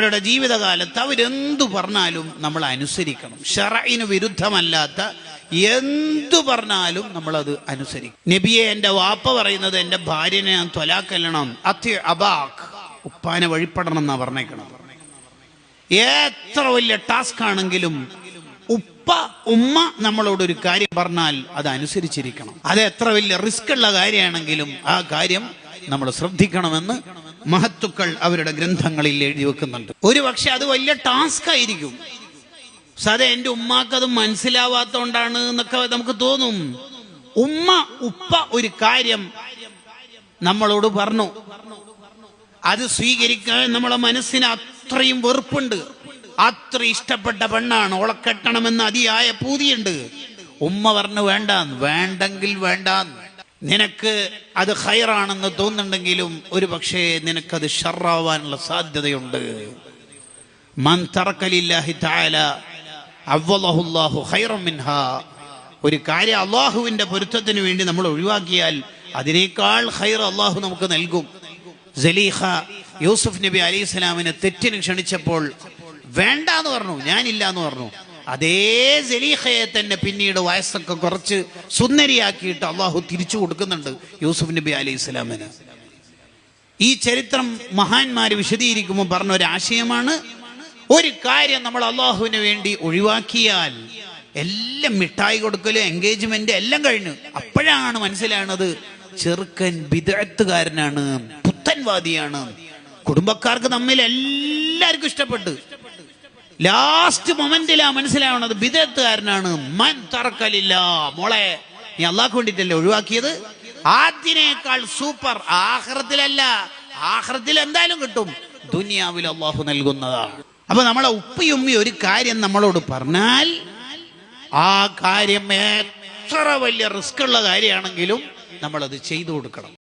അവരുടെ ജീവിതകാലത്ത് അവരെന്തു പറഞ്ഞാലും നമ്മൾ അനുസരിക്കണം. ഷറയിന് വിരുദ്ധമല്ലാത്ത എന്തു പറഞ്ഞാലും നമ്മളത് അനുസരിക്കും. നബിയെ എന്റെ വാപ്പ പറയുന്നത് എന്റെ ഭാര്യനെ ഞാൻ തൊലാക്കല്ലണം അത്യ അബാഖ് ഉപ്പാനെ വഴിപ്പെടണം എന്നാ പറഞ്ഞേക്കണം എത്ര വലിയ ടാസ്ക് ആണെങ്കിലും ഉപ്പ ഉമ്മ നമ്മളോട് ഒരു കാര്യം പറഞ്ഞാൽ അത് അനുസരിച്ചിരിക്കണം. അത് എത്ര വലിയ റിസ്ക് ഉള്ള കാര്യമാണെങ്കിലും ആ കാര്യം നമ്മൾ ശ്രദ്ധിക്കണമെന്ന് മഹത്തുക്കൾ അവരുടെ ഗ്രന്ഥങ്ങളിൽ എഴുതി വെക്കുന്നുണ്ട്. ഒരു പക്ഷെ അത് വലിയ ടാസ്ക് ആയിരിക്കും. സാധ എന്റെ ഉമ്മാക്ക് അത് മനസ്സിലാവാത്തോണ്ടാണ് എന്നൊക്കെ നമുക്ക് തോന്നും. ഉമ്മ ഉപ്പ ഒരു കാര്യം നമ്മളോട് പറഞ്ഞു. അത് സ്വീകരിക്കാൻ നമ്മളെ മനസ്സിന് അത്രയും വെറുപ്പുണ്ട്. അത്ര ഇഷ്ടപ്പെട്ട പെണ്ണാണ്. ഓളെ കെട്ടണമെന്ന് അതിയായ പൂതിയുണ്ട്. ഉമ്മ പറഞ്ഞു വേണ്ട വേണ്ടെങ്കിൽ വേണ്ട നിനക്ക് അത് ഹൈറാണെന്ന് തോന്നുന്നുണ്ടെങ്കിലും ഒരു പക്ഷേ നിനക്കത് ഷറാവാനുള്ള സാധ്യതയുണ്ട്. മൻ തറക്കലില്ലാഹി അവ്വലഹുല്ലാഹു ഒരു കാര്യം അള്ളാഹുവിന്റെ പൊരുത്തത്തിന് വേണ്ടി നമ്മൾ ഒഴിവാക്കിയാൽ അതിനേക്കാൾ ഹൈർ അള്ളാഹു നമുക്ക് നൽകും. സലീഹ യൂസുഫ് നബി അലൈഹി സ്വലാമിനെ തെറ്റിന് ക്ഷണിച്ചപ്പോൾ വേണ്ട എന്ന് പറഞ്ഞു ഞാനില്ല എന്ന് പറഞ്ഞു. അതേ ജലീഹയെ തന്നെ പിന്നീട് വയസ്സൊക്കെ കുറച്ച് സുന്ദരിയാക്കിയിട്ട് അള്ളാഹു തിരിച്ചു കൊടുക്കുന്നുണ്ട് യൂസുഫ് നബി അലി ഇസ്ലാമിന് ഈ ചരിത്രം മഹാന്മാർ വിശദീകരിക്കുമ്പോൾ പറഞ്ഞ ഒരു ആശയമാണ് ഒരു കാര്യം നമ്മൾ അള്ളാഹുവിന് വേണ്ടി ഒഴിവാക്കിയാൽ എല്ലാം മിഠായി കൊടുക്കലും എൻഗേജ്മെന്റ് എല്ലാം കഴിഞ്ഞു. അപ്പോഴാണ് മനസ്സിലാണത് ചെറുക്കൻ വിദഗ്ധകാരനാണ് പുത്തൻവാദിയാണ്. കുടുംബക്കാർക്ക് തമ്മിൽ എല്ലാവർക്കും ഇഷ്ടപ്പെട്ടു. ലാസ്റ്റ് മൊമെന്റിലാ മനസ്സിലാവണത് ബിദത്തുകാരനാണ്. മൻ തറക്കലില്ല മോളെ നീ അള്ളാഹ് വേണ്ടിട്ടല്ലേ ഒഴിവാക്കിയത്? ആദ്യനേക്കാൾ സൂപ്പർ. ആഹ്റത്തിലല്ല. ആഹ്റത്തിൽ എന്തായാലും കിട്ടും. ദുനിയാവിൽ അള്ളാഹു നൽകുന്നതാണ് അപ്പൊ നമ്മളെ ഉപ്പയുമ്മി ഒരു കാര്യം നമ്മളോട് പറഞ്ഞാൽ ആ കാര്യം എത്ര വലിയ റിസ്ക് ഉള്ള കാര്യമാണെങ്കിലും നമ്മളത് ചെയ്തു കൊടുക്കണം.